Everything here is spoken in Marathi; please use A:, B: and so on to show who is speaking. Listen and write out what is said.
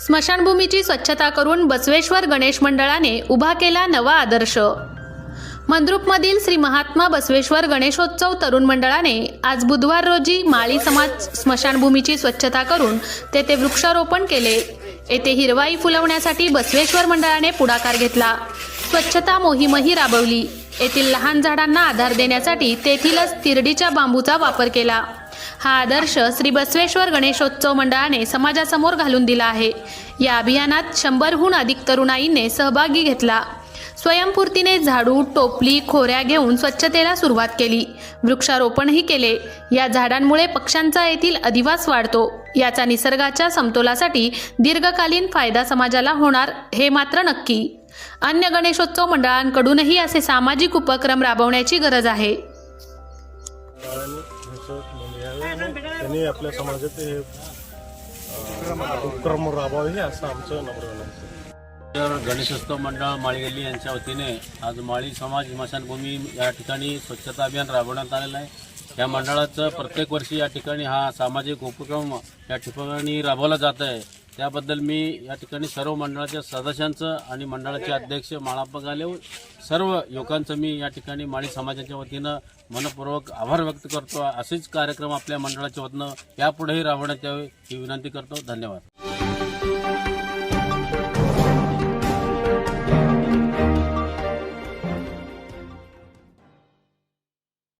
A: स्मशानभूमीची स्वच्छता करून बसवेश्वर गणेश मंडळाने उभा केला नवा आदर्श. मंद्रुपमधील श्री महात्मा बसवेश्वर गणेशोत्सव तरुण मंडळाने आज बुधवार रोजी माळी समाज स्मशानभूमीची स्वच्छता करून तेथे वृक्षारोपण केले. येथे हिरवाई फुलवण्यासाठी बसवेश्वर मंडळाने पुढाकार घेतला. स्वच्छता मोहीमही राबवली. येथील लहान झाडांना आधार देण्यासाठी तेथीलच तिरडीच्या बांबूचा वापर केला. हा आदर्श श्री बसवेश्वर गणेशोत्सव मंडळाने समाजासमोर घालून दिला आहे. या अभियानात शंभरहून अधिक तरुणाईने सहभागी घेतला. स्वयंपूर्तीने झाडू टोपली खोऱ्या घेऊन स्वच्छतेला सुरुवात केली. वृक्षारोपणही केले. या झाडांमुळे पक्ष्यांचा येथील अधिवास वाढतो. याचा निसर्गाच्या समतोलासाठी दीर्घकालीन फायदा समाजाला होणार हे मात्र नक्की. अन्य गणेशोत्सव मंडळांकडूनही असे सामाजिक उपक्रम राबवण्याची गरज आहे.
B: ह्याचं म्हणजे त्यांनी आपल्या समाजात हे अं, उपक्रम राबवावे हे असं आमचं नम्र विनंती
C: तर गणेशोत्सव मंडळ माळी गल्ली यांच्या वतीने आज माळी समाज स्मशानभूमी या ठिकाणी स्वच्छता अभियान राबवण्यात आलेलं आहे. या मंडळाचं प्रत्येक वर्षी या ठिकाणी हा सामाजिक उपक्रम या ठिकाणी राबवला जात आहे. त्याबद्दल मी या ठिकाणी सर्व मंडळाच्या सदस्यांचं आणि मंडळाचे अध्यक्ष माळाप्पा गाले सर्व युवकांचं मी या ठिकाणी माळी समाजाच्या वतीनं मनपूर्वक आभार व्यक्त करतो. असेच कार्यक्रम आपल्या मंडळाच्या वतीनं यापुढेही राबवण्यात यावे ही विनंती करतो. धन्यवाद.